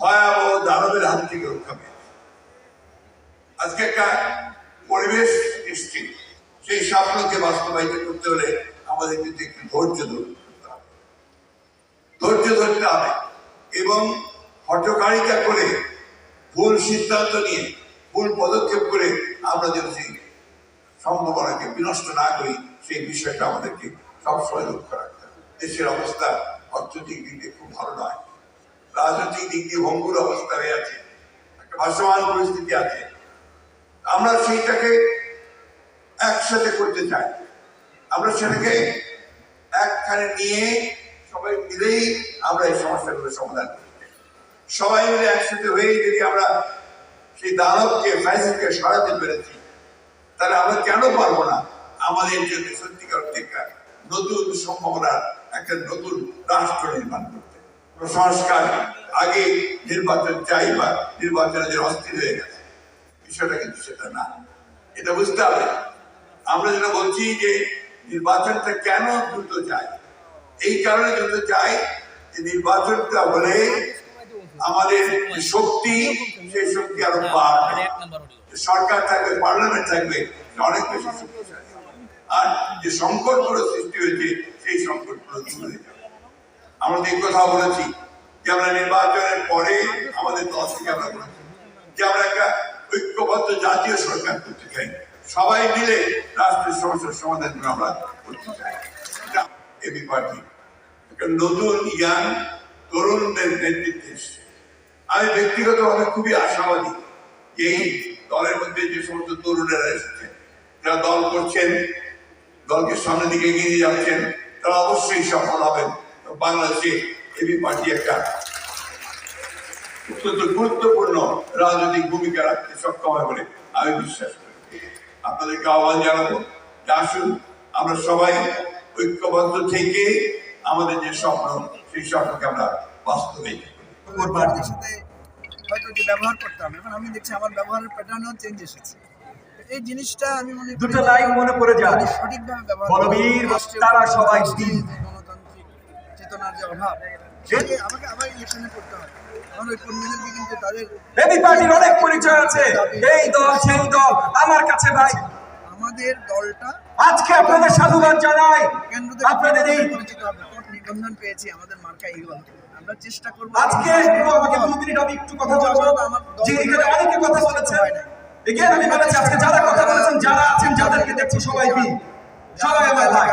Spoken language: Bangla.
ভয়াবহ দানবের হাত থেকে রক্ষা পেয়েছে আজকে একটা পরিবেশ সৃষ্টি, সেই স্বপ্নকে বাস্তবায়িত করতে হলে আমাদের কিন্তু একটু ধৈর্য ধরতে হবে। ধৈর্য ধরতে হবে এবং হটকারিতা করে, ভুল সিদ্ধান্ত নিয়ে, ভুল পদক্ষেপ করে আমরা যেন সেই সম্ভাবনাকে বিনষ্ট না করি, সেই বিষয়টা আমাদেরকে সবসময় লক্ষ্য রাখতে হবে। দেশের অবস্থা অর্থনৈতিক দিক খুব ভালো নয়। রাজনৈতিক দিক দিয়ে ভঙ্গুর অবস্থা হয়ে আছে, একটা ভাসমান পরিস্থিতি আছে। আমরা সেইটাকে একসাথে করতে চাই। আমরা সেটাকে একখানে নিয়ে সবাই মিলেই আমরা এই সমস্যাগুলো সমাধান চাই। সবাই মিলে একসাথে হয়ে যদি আমরা সেই দানবকে ফ্যাসিসকে সরাতে পেরেছি, তাহলে আমরা কেন পারব না? আমাদের জন্য সত্যিকার অর্থে নতুন সম্ভাবনার, একটা নতুন রাষ্ট্র নির্মাণ করতে। সংস্কার আগে নির্বাচন চাই বা নির্বাচনের জন্য অস্থির হয়ে গেছে। বিষয়টা কিন্তু সেটা না। এটা বুঝতে হবে। আমরা যেটা বলছি যে নির্বাচনটা কেন দ্রুত চাই এই কারণে দ্রুত চাই যে নির্বাচনটা হলে আমাদের শক্তি, সেই শক্তি আরও বাড়বে। সরকার থাকবে, পার্লামেন্ট থাকবে অনেক বেশি শক্তিশালী আর যে সংকটগুলো সৃষ্টি হয়েছে, সেই সংকটগুলো দূর হয়ে যাবে। আমরা এই কথা বলেছি যে আমরা নির্বাচনের পরে আমাদের দল থেকে আমরা বলেছি যে আমরা একটা ঐক্যবদ্ধ জাতীয় সরকার করতে চাই। সবাই মিলে রাষ্ট্রের সমস্যার সমাধান আমরা করতে চাই। পার্টি একটা নতুন ইয়াং তরুণদের নেতৃত্বে এসছে। আমি ব্যক্তিগতভাবে খুবই আশাবাদী এই দলের মধ্যে যে সমস্ত তরুণেরা এসেছেন যারা দল করছেন, দলকে সামনের দিকে এগিয়ে যাচ্ছেন, তারা অবশ্যই সফল হবেন। বাংলাদেশে এবি পার্টি একটা অত্যন্ত গুরুত্বপূর্ণ রাজনৈতিক ভূমিকা রাখতে সক্ষম হবে বলে আমি বিশ্বাস করি। আপনাদেরকে আহ্বান জানাব যে আসুন আমরা সবাই ঐক্যবদ্ধ থেকে আমাদের যে স্বপ্ন সেই স্বপ্নকে আমরা হয়তো যে ব্যবহার করতাম এখন আমি দেখছি আমার ব্যবহারের প্যাটার্নও চেঞ্জ এসেছে। এই জিনিসটা আমি মনে করি দুটো লাইন মনে পড়ে যায়। সঠিকভাবে ব্যবহার বলবীর তারা সবাই রাষ্ট্রের বীর। যে গণতান্ত্রিক চেতনার যে অভাব আমাকে আবার ইলেকশনে করতে হয়। কারণ ওই কর্মীদেরকে কিন্তু তাদের এবি পার্টির অনেক পরিচয় আছে। এই দল সেই দল আমার কাছে ভাই। আমাদের দলটা আজকে আপনাদের সাধুবাদ জানাই। আপনাদের এই পরিচিত নিবন্ধন পেয়েছি আমাদের মার্কা ইগল। আমরা চেষ্টা করব আজকে একটু আমাকে দু মিনিট আমি একটু কথা বলব। যে এখানে অনেকে কথা বলেছেন। এগিয়ে আমি বলেছি আজকে যারা কথা বলেছেন যারা আছেন যাদেরকে দেখছি সবাই সবাই আমার ভাই